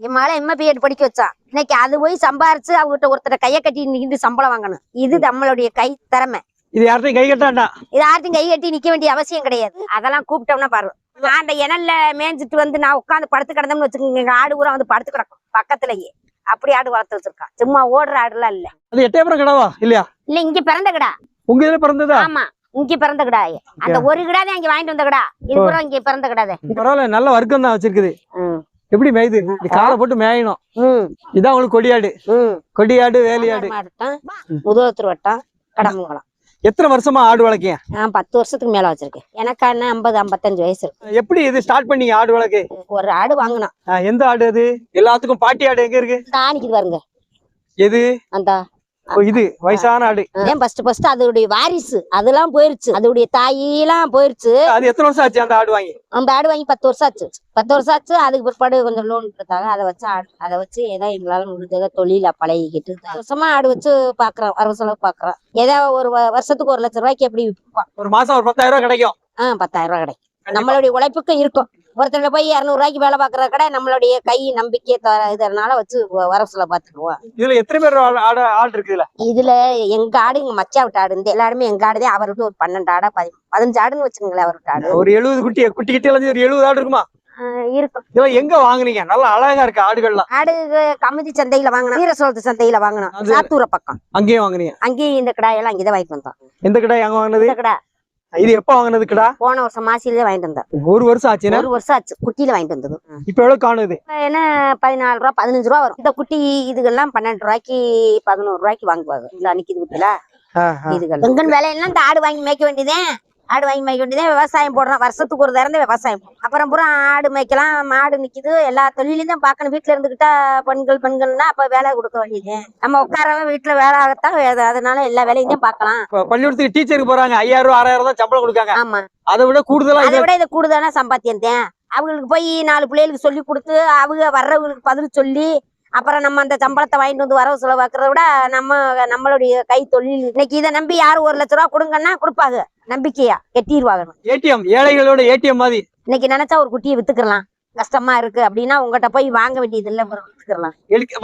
என் மகளை MA BEd படிக்க வச்சான் இன்னைக்கு அது போய் சம்பாரிச்சு அவகிட்ட ஒருத்தர் கைய கட்டி நின்று சம்பளம் வாங்கணும். இது நம்மளுடைய கை திறமை. இது யார்ட்டையும் கை கட்டாண்டா இது யார்ட்டும் கை கட்டி நிக்க வேண்டிய அவசியம் கிடையாது. அதெல்லாம் கூப்பிட்டோம்னா பாரு. நான் அந்த இணல்ல மேய்ஞ்சிட்டு வந்து நான் உட்காந்து படுத்து கிடந்தோம்னு வச்சுக்கோங்க எங்க ஆடு பூரா வந்து படுத்து கிடக்கும். பக்கத்துலயே. அப்படி ஆடு வளர்த்து வச்சிருக்கான் சும்மா ஓடுற ஆடுலாம் இல்ல. அது எட்டயபுரம் கிடாவா? இல்லையா? இல்ல இங்க பிறந்த கிடா. உங்க இதுல பிறந்ததா? ஆமா இங்க பிறந்த கிடா அந்த ஒரு கிடாதான் இங்க வாங்கிட்டு வந்த கிடா. இது பூரா இங்க பிறந்த கிடாதே பரவாயில்ல நல்ல வர்க்கம் தான் வச்சிருக்குது எப்படி மேயுது? இப்படி காலை போட்டு மேயணும். இதான் உங்களுக்கு கொடியாடு. கொடியாடு வேலியாடு. முதுவத்தூர் வட்டம் கடமங்கலம் எத்தனை வருஷமா ஆடு வளர்க்கீங்க? நான் பத்து வருஷத்துக்கு மேல வச்சிருக்கேன். எனக்கு என்ன ஐம்பது ஐம்பத்தஞ்சு வயசு இருக்கு. எப்படி இது ஸ்டார்ட் பண்ணீங்க ஆடு வளர்க்கு? ஒரு ஆடு வாங்கினோம். எந்த ஆடு அது? எல்லாத்துக்கும் பாட்டி ஆடு எங்க இருக்கு? காணிக்குது பாருங்க. எது? அந்த இது வயசான ஆடு. ஏன் ஃபர்ஸ்ட் ஃபர்ஸ்ட் அதோடைய வாரிசு அதெல்லாம் போயிருச்சு. அதோடைய தாயெல்லாம் போயிருச்சு. அது எத்தனை வருஷம் ஆச்சு அந்த ஆடு வாங்கி? அந்த ஆடு வாங்கி பத்து வருஷம் ஆச்சு. பத்து வருஷம் ஆச்சு அதுக்கு பிற்பாடு கொஞ்சம் லோன் கொடுத்தாங்க. அதை வச்சு ஆடு அதை வச்சு ஏதோ எங்களால முடிஞ்சதை தொழில பழகிக்கிட்டு வருஷமா ஆடு வச்சு பாக்குறோம் வரவு செலவு பாக்குறோம் ஏதோ ஒரு வருஷத்துக்கு ஒரு லட்சம் ரூபாய்க்கு எப்படி விற்போம் ஒரு மாசம் ஒரு பத்தாயிரம் ரூபாய் கிடைக்கும். ஆஹ் பத்தாயிரம் ரூபாய் கிடைக்கும். நம்மளுடைய உழைப்புக்கும் இருக்கும். ஒருத்தர் போய் இரநூறு ரூபாய்க்கு வேலை பாக்குற கடை நம்மளுடைய கை நம்பிக்கை இதனால வச்சு வ- வரவு செலவு பாத்துக்குவோம் இதுல எத்தனை பேர் ஆடு ஆடு ஆடு இருக்கு இதுல? எங்க ஆடு எங்க மச்சா விட்ட ஆடு இந்த எல்லாருமே எங்க ஆடுதே அவருக்கு ஒரு பன்னெண்டு ஆடா பதி- பதினஞ்சு ஆடுன்னு வச்சுக்கோங்களேன் அவருக்கு ஆடு. ஒரு எழுபது குட்டி குட்டி கிட்ட ஒரு எழுபது ஆடு இருக்குமா? இருக்கும் எங்க வாங்குனீங்க? நல்லா அழகா இருக்கு ஆடுகள்லாம். ஆடு கமிதி சந்தையில வாங்கணும் வீரசோளத்து சந்தையில வாங்கணும் அது- சாத்தூர பக்கம். அங்கேயே வாங்குனீங்க? அங்கேயும் இந்த கிடாயெல்லாம் அங்கேதான் வாங்கிட்டு வந்தோம். எந்த கடை எங்க வாங்குனது? இந்த இது எப்ப வாங்குனது கடா போன வருஷம் மாசிலே வாங்கிட்டு வந்தோம் ஒரு வருஷம் ஆச்சுன்னா? ஒரு வருஷம் ஆச்சு. குட்டியில வாங்கிட்டு வந்தது. இப்ப எவ்வளவு காணுது? என்ன பதினாலு ரூபா பதினஞ்சு ரூபா வரும். இந்த குட்டி இதுகெல்லாம் பன்னெண்டு ரூபாய்க்கு பதினோரு ரூபாய்க்கு வாங்குவாங்க. இல்ல அன்னைக்கு குட்டில. இதுகள் எங்கன் வேலையெல்லாம் இந்த ஆடு வாங்கி மேய்க்க வேண்டியதே. ஆடு வாங்கி மேய்க்க வேண்டியதே விவசாயம் போடுறோம். வருஷத்துக்கு ஒரு தடவை விவசாயம் போடுறோம். அப்புறம் பூரா ஆடு மேய்க்கலாம் மாடு நிக்குது. எல்லா தொழிலையும் தான் பார்க்கணும். வீட்டுல இருந்துகிட்டா பெண்கள் பெண்கள்னா அப்ப வேலை கொடுக்க வேண்டியது. நம்ம உட்காரவன் வீட்டுல வேலை ஆகத்தான் அது- அதனால எல்லா வேலையும் தான் பார்க்கலாம். பள்ளிக்கூடத்துக்கு டீச்சருக்கு போறாங்க. ஐயாயிரம் ஆறாயிரம் தான் சம்பளம் கொடுக்காங்க. ஆமா. அதை விட கூடுதலா அதை விட இது கூடுதலான சம்பாத்தியம் தான். அவங்களுக்கு போய் நாலு பிள்ளைகளுக்கு சொல்லி கொடுத்து அவங்க வர்றவங்களுக்கு பதில் சொல்லி அப்புறம் நம்ம அந்த சம்பளத்தை வாங்கிட்டு வந்து வரவு செலவாக்குறத விட நம்ம நம்மளுடைய கை தொழில். இன்னைக்கு இதை நம்பி யாரும் ஒரு லட்ச ரூபா கொடுங்கன்னா கொடுப்பாங்க. நம்பிக்கையா. கெட்டிடுவாங்க ஏடிஎம் ஏழைகளோட ஏடிஎம் மாதிரி. இன்னைக்கு நினைச்சா ஒரு குட்டியை வித்துக்கலாம். கஷ்டமா இருக்கு அப்படின்னா உங்ககிட்ட போய் வாங்க வேண்டியது இல்ல வித்துக்கலாம்.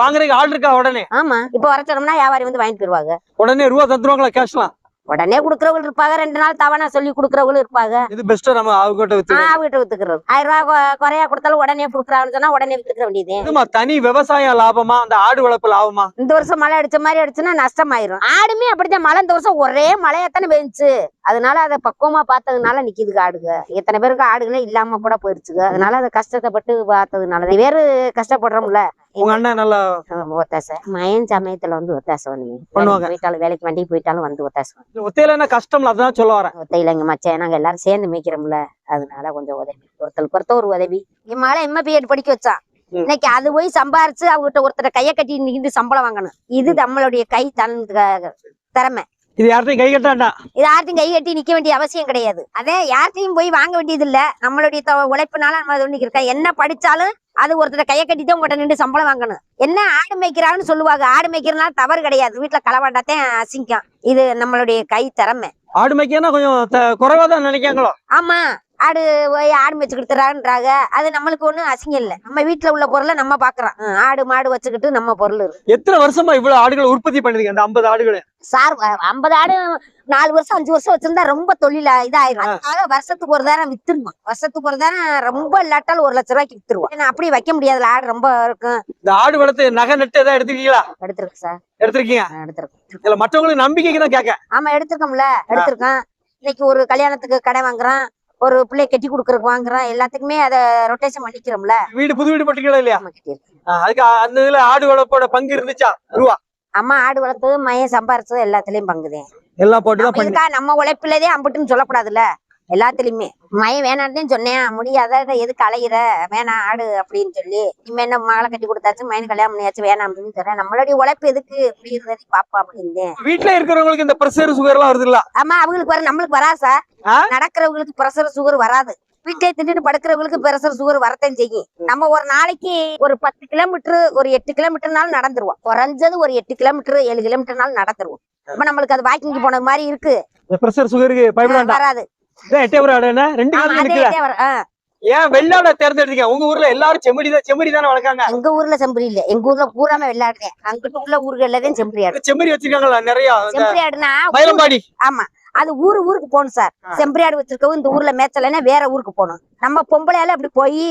வாங்குறதுக்கு ஆள் இருக்கா உடனே? ஆமா. இப்ப வர சொன்னோம்னா வியாபாரி வந்து வாங்கிட்டு போயிருவாங்க. உடனே ரூபா தந்துருவாங்களா கேஷ்லாம் உடனே கொடுக்கறவங்க இருப்பாங்க. ரெண்டு நாள் தவணை சொல்லி கொடுக்கறவங்களும் இருப்பாங்க. இது பெஸ்ட்டா நம்ம அவகிட்ட வித்துக்கிறது ஆயிரம் ரூபாய் குறையா கொடுத்தாலும் உடனே கொடுக்குறாங்கன்னு சொன்னா உடனே வித்துக்க வேண்டியது. தனி விவசாயம் லாபமா? அந்த ஆடு வளர்ப்பு லாபமா? இந்த வருஷம் மழை அடிச்ச மாதிரி அடிச்சுன்னா நஷ்டமாயிரும். ஆடுமே அப்படித்தான். மழை இந்த வருஷம் ஒரே மழையாத்தானே பெஞ்சுச்சு. அதனால அதை பக்குவமா பார்த்ததுனால நிக்குதுங்க ஆடுங்க. எத்தனை பேருக்கு ஆடுகளே இல்லாம கூட போயிருச்சுங்க. அதனால அதை கஷ்டப்பட்டு பார்த்ததுனால. வேறு கஷ்டப்படுறோம்ல. உங்க அண்ணன் நல்லா ஒத்தாசை. மயன் சமயத்துல வந்து ஒத்தாசை பண்ணுங்க பண்ணுவாங்க. போயிட்டாலும் வேலைக்கு வண்டிக்கு போயிட்டாலும் வந்து ஒத்தாசை. ஒத்தையில கஷ்டம்ல அதான் சொல்ல வரேன். ஒத்தையில எங்க மச்சான். நாங்க எல்லாரும் சேர்ந்து மேய்க்கிறோம்ல அதனால கொஞ்சம் உதவி. ஒருத்தருக்கு ஒருத்தர் ஒரு உதவி. என் மகளை எம்ஏ பிஎட் படிக்க வச்சான். இன்னைக்கு அது போய் சம்பாரிச்சு அவகிட்ட ஒருத்தர் கைய கட்டி நின்று சம்பளம் வாங்கணும். இது நம்மளுடைய கை தன் திறமை. இது யார்ட்டையும் கை கட்டாண்டா? இது யார்ட்டையும் கை கட்டி நிக்க வேண்டிய அவசியம் கிடையாது. அதே யார்ட்டையும் போய் வாங்க வேண்டியது இல்ல நம்மளுடைய உழைப்புனால நம்ம பண்ணிக்கிட்டு இருக்கோம். என்ன படிச்சாலும் அது ஒருத்தர் கைய கட்டி தான் உங்கள்கிட்ட நின்று சம்பளம் வாங்கணும். என்ன ஆடு மேய்க்கிறான்னு சொல்லுவாங்க. ஆடு மேய்க்கிறதுனால தவறு கிடையாது. வீட்டுல களவாண்டாத்தான் அசிங்கம். இது நம்மளுடைய கை திறமை. ஆடு மேய்க்கனா கொஞ்சம் குறைவா தான் நினைக்காங்களோ ஆமா. ஆடு போய் ஆடு வச்சுக்கிட்டுறான்றாங்க அது நம்மளுக்கு ஒண்ணும் அசிங்கம் இல்ல. நம்ம வீட்டுல உள்ள பொருளை நம்ம பாக்குறோம். ஹம், ஆடு மாடு வச்சுக்கிட்டு நம்ம பொருள் இருக்கு. எத்தனை வருஷமா இவ்வளவு ஆடுகளை உற்பத்தி பண்ணுதுங்க அந்த ஐம்பது ஆடுகளை. சார் ஐம்பது ஆடு நாலு வருஷம் அஞ்சு வருஷம் வச்சிருந்தா ரொம்ப தொழிலா இதாயிரும். அதுக்காக வருஷத்துக்கு ஒரு தாரம் வித்துருவோம். வருஷத்துக்கு ஒரு தாரம் ரொம்ப இல்லாட்டாலும் ஒரு லட்ச ரூபாய்க்கு வித்துருவோம். ஏன்னா அப்படி வைக்க முடியாதுல. ஆடு ரொம்ப இருக்கும். இந்த ஆடு வளர்த்து நகை நட்டு ஏதாவது எடுத்துருக்கீங்களா? எடுத்திருக்கு சார். எடுத்திருக்கீங்க? நான் எடுத்திருக்கேன். இதுல மற்றவங்களுக்கு நம்பிக்கைக்கு தான் கேட்க. ஆமா எடுத்திருக்கோம்ல. எடுத்திருக்கோம். இன்னைக்கு ஒரு கல்யாணத்துக்கு கடை வாங்குறோம். ஒரு பிள்ளை கட்டி கொடுக்கறதுக்கு வாங்குறோம் எல்லாத்துக்குமே அதை ரொட்டேஷன் பண்ணிக்கிறோம்ல. வீடு புது வீடு போட்டீங்களா இல்லையா? அதுக்கு அந்த இதுல ஆடு வளர்ப்போட பங்கு இருந்துச்சா? ரூபா? அம்மா ஆடு வளர்த்தது மையம் சம்பாரிச்சது எல்லாத்துலயும் பங்குதேன் எல்லாம் போட்டு தான் நம்ம பண்ணி இதுக்கா நம்ம உழைப்புலதே அம்புட்டுன்னு சொல்லக்கூடாதுல்ல. எல்லாத்துலயுமே. மயம் வேணான்னு சொன்னேன். முடியாத எதுக்கு அலையிற? வேணாம் ஆடு அப்படின்னு சொல்லி. இனிமே என்ன மகளை கட்டி கொடுத்தாச்சு மயன் கல்யாணம் பண்ணியாச்சு வேணாம் அப்படின்னு சொல்றேன். நம்மளுடைய உழைப்பு எதுக்கு அப்படிங்கிறது பாப்பா அப்படின்னு. வீட்டுல இருக்கிறவங்களுக்கு இந்த பிரஷர் சுகர் எல்லாம் வருது இல்ல ஆமா அவங்களுக்கு வர நம்மளுக்கு வராது சார்? நடக்கிறவங்களுக்கு பிரஷர் சுகர் வராது. வீட்டை தின்னுட்டு படுக்கிறவங்களுக்கு பிரஷர் சுகர் வரத்தான் செய்யும். நம்ம ஒரு நாளைக்கு ஒரு பத்து கிலோமீட்டர் ஒரு எட்டு கிலோமீட்டர்னாலும் நடந்துருவோம். குறைஞ்சது ஒரு எட்டு கிலோமீட்டர் ஏழு கிலோமீட்டர்னாலும் நடந்துருவோம். அப்ப நம்மளுக்கு அது வாக்கிங் போன மாதிரி இருக்கு. பிரஷர் சுகருக்கு வராது. ரெண்டு. ஏன் வெள்ளாட தேர்ந்தெடுத்தீங்க? உங்க ஊர்ல எல்லாரும் செம்மறி தான் செம்மறி தானே வளர்க்காங்க? எங்க ஊர்ல செம்பரி இல்ல. எங்க ஊர்ல பூராம வெள்ளாடுறேன் அங்கிட்டு உள்ள ஊர்கள்ல தான் செம்பரி ஆடு. செம்மறி வச்சிருக்காங்களா நிறைய இந்த செம்பரி ஆடுனா மயிலம்பாடி ஆமா. அது ஊரு ஊருக்கு போகணும் சார். செம்பரி ஆடு வச்சிருக்கவும் இந்த ஊர்ல மேய்ச்சலைன்னா வேற ஊருக்கு போகணும். நம்ம பொம்பளையால அப்படி போய்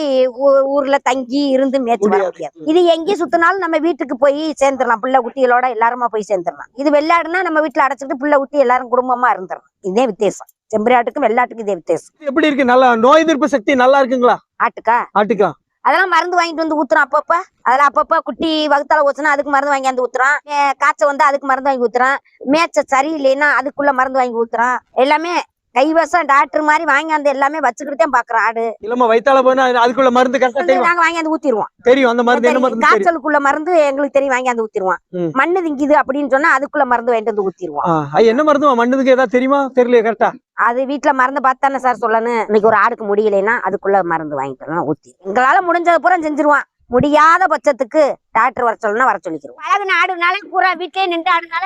ஊர்ல தங்கி இருந்து மேய்ச்சி வர முடியாது. முடியாது. இது எங்கேயும் சுத்தினாலும் நம்ம வீட்டுக்கு போய் சேர்ந்துடலாம். பிள்ளை குட்டிகளோட எல்லாருமா போய் சேர்ந்துடலாம். இது வெள்ளாடுனா நம்ம வீட்டுல அடைச்சிட்டு பிள்ளை குட்டி எல்லாரும் குடும்பமா இருந்துடலாம். இதே வித்தியாசம். செம்பரி ஆட்டுக்கும் வெள்ளாட்டுக்கும் இதே வித்தியாசம். எப்படி இருக்கு? நல்லா நோய் எதிர்ப்பு சக்தி நல்லா இருக்குங்களா? ஆட்டுக்கா? ஆட்டுக்கா. அதெல்லாம் மருந்து வாங்கிட்டு வந்து ஊத்துறோம் அப்பப்ப. அதெல்லாம் அப்பப்ப குட்டி வகுத்தால ஊத்துனா அதுக்கு மருந்து வாங்கி வந்து ஊத்துறோம். அஹ் காய்ச்சல் வந்து அதுக்கு மருந்து வாங்கி ஊத்துறோம். மேய்ச்ச சரியில்லைன்னா அதுக்குள்ள மருந்து வாங்கி ஊத்துறோம். எல்லாமே கைவசம் டாக்டர் மாதிரி வாங்கி அந்த எல்லாமே வச்சுக்கிட்டு தான் பாக்குறோம் ஆடு. இல்லம்மா வயித்தால போனா அதுக்குள்ள மருந்து நாங்க வாங்கி வந்து ஊத்திடுவோம். தெரியும் அந்த மருந்து காய்ச்சலுக்குள்ள மருந்து எங்களுக்கு தெரியும் வாங்கி வந்து ஊத்திடுவோம். மண்ணு திங்குது அப்படின்னு சொன்னா அதுக்குள்ள மருந்து வாங்கிட்டு வந்து ஊத்திடுவோம். என்ன மருந்து மண்ணுக்கு ஏதாவது தெரியுமா? தெரியலையே கரெக்டா அது வீட்டுல மருந்து பார்த்தானே சார் சொல்லணும். இன்னைக்கு ஒரு ஆடுக்கு முடியலைன்னா அதுக்குள்ள மருந்து வாங்கிட்டு வரலாம் ஊத்தி. எங்களால முடிஞ்சது பூரா செஞ்சிருவான். முடியாத பட்சத்துக்கு டாக்டர் வர சொல்லணும்னா வர சொல்லிக்கிறோம் பழகுன ஆடுனால பூரா வீட்லயே நின்று ஆடுனால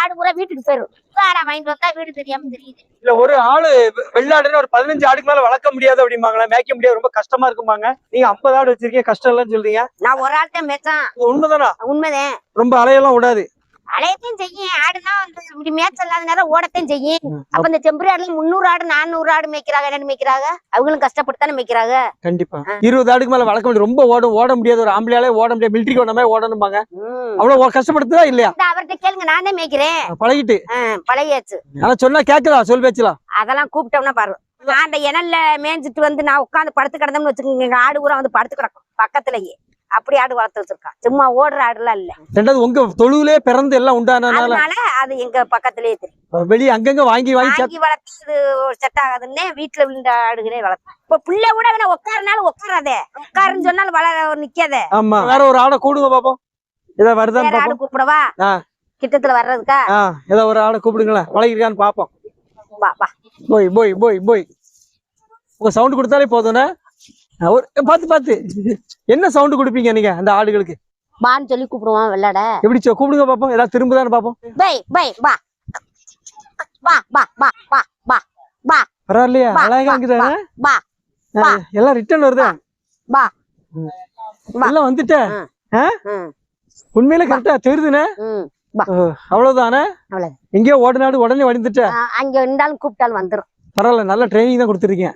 ஆடு பூரா வீட்டுக்கு போயிடும் ஆடா வாங்கிட்டு வந்தா வீடு தெரியாம தெரியுது. இல்ல ஒரு ஆளு வெள்ளாடுன்னு ஒரு பதினஞ்சு ஆடுக்கு மேல வளர்க்க முடியாது அப்படிம்பாங்களா மேய்க்க முடியாது ரொம்ப கஷ்டமா இருக்குமாங்க நீங்க ஐம்பது ஆடு வச்சிருக்கீங்க கஷ்டம் இல்லைன்னு சொல்றீங்க. நான் ஒரு தான் மேய்ச்சான். உண்மைதானா? உண்மைதான். ரொம்ப அலையெல்லாம் விடாது. அலையத்தையும் செய்யும் ஆடுனா வந்து இப்படி மேய்ச்சல் இல்லாத நேரம் ஓடத்தையும் செய்யும். அப்ப இந்த செம்பரி ஆடுல முந்நூறு ஆடு நானூறு ஆடு மேய்க்கிறாங்க. என்னன்னு மேய்க்கிறாங்க? அவங்களும் கஷ்டப்பட்டு தானே மேய்க்கிறாங்க? கண்டிப்பா. இருபது ஆடுக்கு மேல வளர்க்க ரொம்ப ஓடும். ஓட முடியாது. ஒரு ஆம்பளையாலே ஓட முடியாது. மிலிட்டரி ஓட மாதிரி ஓடணும்பாங்க. அவ்வளவு ஓ- கஷ்டப்படுத்துதா இல்லையா? அவர்கிட்ட கேளுங்க. நானே மேய்க்கிறேன். பழகிட்டு. ஆ, பழையாச்சு ஆனா சொன்னா கேக்குதா சொல் பேச்சலாம் அதெல்லாம் கூப்பிட்டோம்னா பாரு. நான் அந்த இணல்ல மேய்ஞ்சிட்டு வந்து நான் உட்காந்து படுத்து கிடந்தோம்னு வச்சுக்கோங்க. எங்க ஆடு பூரா வந்து படுத்து கிடக்கும். பக்கத்துலயே. அப்படி ஆடு வளர்த்து வச்சிருக்கான் சும்மா ஓடுற ஆடுலாம் இல்ல. ரெண்டாவது உங்க தொழுவுலே பிறந்து எல்லாம் அதனால அது எங்க பக்கத்துலயே தெரியும். வெளியே அங்கங்க வாங்கி வாங்கி வளர்த்து இது செட் ஆகாதுன்னே வீட்டுல விழுந்த ஆடுகளே வளர்த்து. இப்ப பிள்ளை கூட வேணா உட்காருனாலும் உட்காராதே உட்காருன்னு சொன்னாலும் வளர நிக்காதே. ஆமா. வேற ஒரு ஆடை கூடுங்க பாப்போம். ஏதோ வேற ஆடு கூப்பிடவா. கிட்டத்துல வர்றதுக்கா? ஏதோ ஒரு ஆடை கூப்பிடுங்களேன். பழகிருக்கான்னு பாப்போம். போய் போய் போய் போய். உங்க சவுண்ட் கொடுத்தாலே போதும்ண்ணே. ஒரு பாத்து பாத்து என்ன சவுண்ட் கொடுப்பீங்க நீங்க அந்த ஆடுகளுக்கு? வான்னு சொல்லி கூப்பிடுவான் வெள்ளாட. எப்படி கூப்பிடுங்க பாப்போம். ஏதாவது திரும்புதான்னு பாப்போம். பை பை வா. வா வா வா வா வா வா. பரவாயில்லையா அழகா வா, இருக்குதானே வா வா. எல்லாம் ரிட்டர்ன் வருதா? வா. எல்லாம் வந்துட்டேன் உண்மையில கரெக்டா தெரியுதுண்ணே ம் அவ்வளவுதானே? அவ்வளவு. எங்கேயோ ஓடினாடு உடனே வடிந்துட்ட? ஆ, அங்க இருந்தாலும் கூப்பிட்டாலும் வந்துரும். பரவாயில்ல நல்ல ட்ரைனிங் தான் கொடுத்துருக்கீங்க.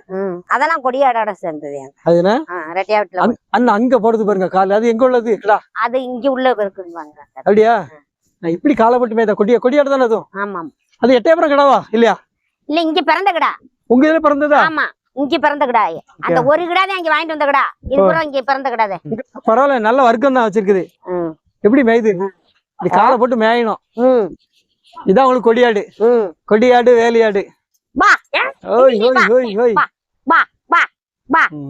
அதெல்லாம் கொடியாடோட சேர்ந்தது அதுனா ரெட்டியாவட்டில அண்ணன் அங்க போடுது பாருங்க கால் அது எங்க உள்ளது? கடா அது இங்க உள்ள இருக்குவாங்க அப்படியா? நான் இப்படி காலப்பட்டு மேய்தா கொடியா கொடியாடு தானே அதுவும்? ஆமா ஆமா. அது எட்டயபுரம் கிடாவா? இல்லையா? இல்ல இங்க பிறந்த கிடா. உங்க இதுல பிறந்ததா? ஆமா இங்க பிறந்த கிடா. அந்த ஒரு கிடாதே அங்க வாங்கிட்டு வந்த கிடா. இது. கூட இங்க பிறந்த கிடாதே பரவாயில்ல நல்ல வர்க்கம் தான் வச்சிருக்குது. எப்படி மேயுது? இப்படி காலை போட்டு மேயணும். இதான் உங்களுக்கு கொடியாடு கொடியாடு வேலையாடு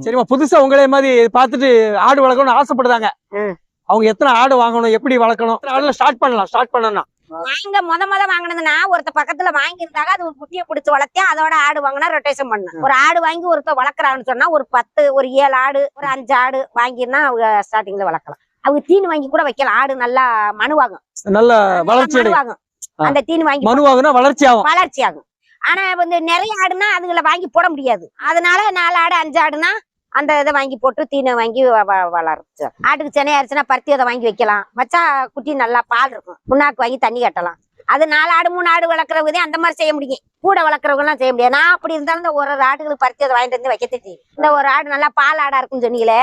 சரிம்மா புதுசா உங்களே மாதிரி பார்த்துட்டு ஆடு வளர்க்கணும்னு ஆசைப்படுதாங்க ம். அவங்க எத்தனை ஆடு வாங்கணும் எப்படி வளர்க்கணும்? ஆடுல ஸ்டார்ட் பண்ணலாம் ஸ்டார்ட் பண்ணணும் நாங்க முத முத வாங்கினதுன்னா ஒருத்த பக்கத்துல வாங்கி இருந்தாங்க அது ஒரு குட்டியை பிடிச்சு வளர்த்தேன். அதோட ஆடு வாங்கினா ரொட்டேஷன் பண்ண ஒரு ஆடு வாங்கி ஒருத்த வளர்க்குறான்னு சொன்னா ஒரு பத்து ஒரு ஏழு ஆடு ஒரு அஞ்சு ஆடு வாங்கினா அவங்க ஸ்டார்டிங்ல வளர்க்கலாம். அவங்க தீனி வாங்கி கூட வைக்கலாம். ஆடு நல்லா மனுவாகும். நல்ல வளர்ச்சி மனுவாகும். அந்த தீனி வாங்கி மனுவாகுனா வளர்ச்சி ஆகும். வளர்ச்சி ஆகும். ஆனா வந்து நிறைய ஆடுனா அதுகளை வாங்கி போட முடியாது. அதனால நாலு ஆடு அஞ்சு ஆடுனா அந்த இதை வாங்கி போட்டு தீனை வாங்கி வ- வ- வளர்ச்சு ஆட்டுக்கு சென்னை ஆயிடுச்சுன்னா பருத்தி அதை வாங்கி வைக்கலாம். வச்சா குட்டி நல்லா பால் இருக்கும். புண்ணாக்கு வாங்கி தண்ணி கட்டலாம். அது நாலு ஆடு மூணு ஆடு வளர்க்குறவங்க அந்த மாதிரி செய்ய முடியும். கூட வளர்க்குறவங்க எல்லாம் செய்ய முடியாது. நான் அப்படி இருந்தாலும் இந்த ஒரு ஒரு ஆடுகளுக்கு பருத்தி அதை வாங்கிட்டு வந்து வைக்க தெரியும் இந்த ஒரு ஆடு நல்லா பால் ஆடா இருக்குன்னு சொன்னீங்களே.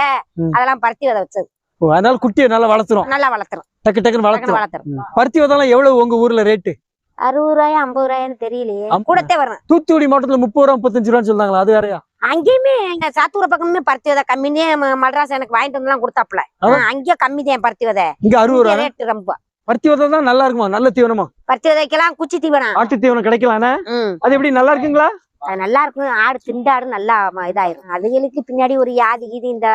அதெல்லாம் பருத்தி விதை வச்சது. அதனால குட்டியை நல்லா வளர்த்துரும். நல்லா வளர்த்துரும். டக்கு டக்குன்னு டக்குனு வளர்த்துரும். வளர்த்துரும். பருத்தி விதம்லாம் எவ்வளவு உங்க ஊர்ல ரேட்டு அறுபது ரூபாயா ஐம்பது ரூபாயான்னு தெரியலையே. கூடத்தே வரும் தூத்துக்குடி மாவட்டத்துல முப்பது ரூபா முப்பத்தஞ்சு ரூபான்னு சொல்றாங்களா அது வேறயா? அங்கேயுமே எங்க சாத்தூர பக்கமே பருத்தி விதை கம்மினே மட்ராஸ் எனக்கு வாங்கிட்டு வந்து கொடுத்தாப்புல. அதான். அங்கேயும் கம்மி தான் பருத்தி விதை. இங்க அறுபது ரூபா. ரேட் ரொம்ப. பருத்தி விதை தான் நல்லா இருக்குமா? நல்ல தீவனமா? பருத்தி விதைக்கெல்லாம் குச்சி தீவனம். ஆட்டு தீவனம் கிடைக்கலானே? ம். அது எப்படி நல்லா இருக்குங்களா? அது நல்லா இருக்கும் ஆடு திண்டாடு நல்லா இதாயிரும். அதுகளுக்கு பின்னாடி ஒரு யாதி கீதி இந்த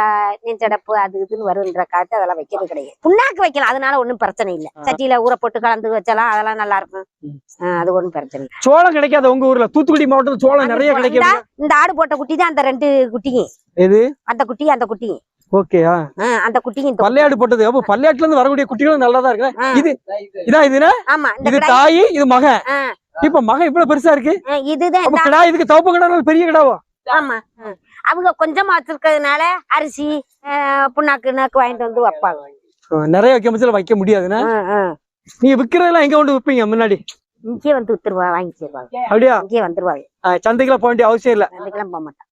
நெஞ்சடப்பு அது இதுன்னு வருன்ற காட்டு அதெல்லாம் வைக்கிறது கிடையாது. புண்ணாக்கு வைக்கலாம். அதனால ஒண்ணும் பிரச்சனை இல்ல. சட்டியில ஊற போட்டு கலந்து வச்சாலாம். அதெல்லாம் நல்லா இருக்கும் அது ஒண்ணும் பிரச்சனை இல்லை. சோளம் கிடைக்காத உங்க ஊர்ல. தூத்துக்குடி மாவட்டத்துல சோளம் நிறைய கிடைக்கும் இந்தா, ஆடு போட்ட குட்டி தான் அந்த ரெண்டு குட்டிங்க எது? அந்த குட்டி அந்த குட்டி. ஓகே ஆ, அந்த குட்டிங்க. பல்லையாடு போட்டது. அப்போ பல்லையாட்டுல இருந்து வரக்கூடிய குட்டிகளும் நல்லா தான் இருக்கு. இது இதான் இதுனா? ஆமா இது தாய் இது மகன். இப்ப மகன் இவ்வளவு பெருசா இருக்கு? இதுதான் கிடா இதுக்கு தவப்ப கிடா பெரிய கிடாவா? ஆமா. அவங்க கொஞ்சமா வச்சிருக்கிறதுனால அரிசி புண்ணாக்கு நாக்கு வாங்கிட்டு வந்து வைப்பாங்க. நிறைய வைக்க முடிச்சல வைக்க ஆஹ். நீங்க விக்கிறதெல்லாம் எங்க கொண்டு விப்பீங்க முன்னாடி? இங்கேயே வந்து வித்துருவா வாங்கி தருவாங்க. அப்படியா? இங்கேயே வந்துருவாங்க. சந்தைக்கெல்லாம் போக வேண்டிய அவசியம் இல்ல. அதுக்கெல்லாம் போக மாட்டாங்க.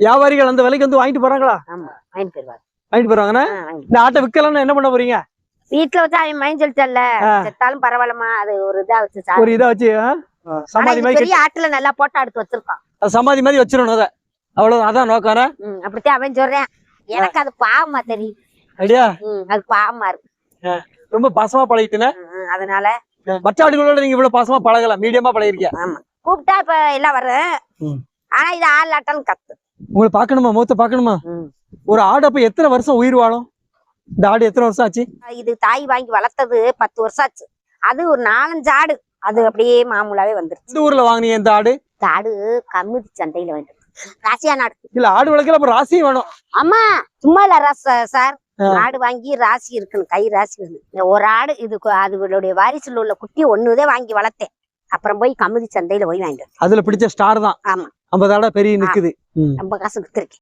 வியாபாரிகள் அந்த விலைக்கு வந்து வாங்கிட்டு போறாங்களா? ஆமா வாங்கிட்டு போயிருவாங்க வாங்கிட்டு வாங்கி இந்த ஆட்டை விற்கலாம்னு என்ன பண்ண போறீங்க? வீட்டுல வச்சு அவன் மைண்ட் சொல்லிட்டல. செத்தாலும் பரவாயில்லமா அது ஒரு இதா வச்சு ஒரு. இதை வச்சு சமாதி மாதிரி பெரிய ஆட்டுல நல்லா போட்டோ எடுத்து வச்சிருக்கான். அது சமாதி மாதிரி வச்சிடணும் அதை. அவ்வளவு அதான் நோக்கான அப்படித்தான் அவன் சொல்றேன். எனக்கு அது பாவமா தெரியும் ம், அது பாவமா இருக்கு. ரொம்ப பாசமா பழகிட்டுன? அதனால மற்ற ஆடுகளோட நீங்க இவ்வளவு பாசமா பழகலாம் மீடியமா பழகிருக்கீங்க ஆமா. கூப்பிட்டா இப்ப எல்லாம் வரும் ம். ஆனா இது ஆள் ஆட்டாலும் கத்து. உங்களை பார்க்கணுமா? மூத்த பார்க்கணுமா? ம். ஒரு ஆடு அப்ப எத்தனை வருஷம் உயிர் வாழும்? ஆடு எத்தனை வருஷம் ஆச்சு? இது தாய் வாங்கி வளர்த்தது பத்து வருஷம் ஆச்சு. அது ஒரு நாலஞ்சு ஆடு. அது அப்படியே மாமூலாவே வந்துருச்சு. இந்த ஊர்ல வாங்குனீங்க இந்த ஆடு? இந்த ஆடு கம்மிதி சந்தையில வாங்கிட்டு ராசியா நாடு. இல்ல ஆடு வளர்க்கல அப்ப ராசியும் வேணும். ஆமா சும்மா இல்ல ராச சார். ஆடு வாங்கி ராசி இருக்கணும் கை ராசி இந்த ஒரு ஆடு இது அதுகளுடைய வாரிசுல உள்ள குட்டி ஒண்ணுதே வாங்கி வளர்த்தேன். அப்புறம் போய் கமுதி சந்தையில போய் வாங்கிட்டு. அதுல பிடிச்ச ஸ்டார் தான். ஆமா. ஐம்பது ஆடா பெரிய நிக்குது. ரொம்ப காசு வித்துருக்கேன்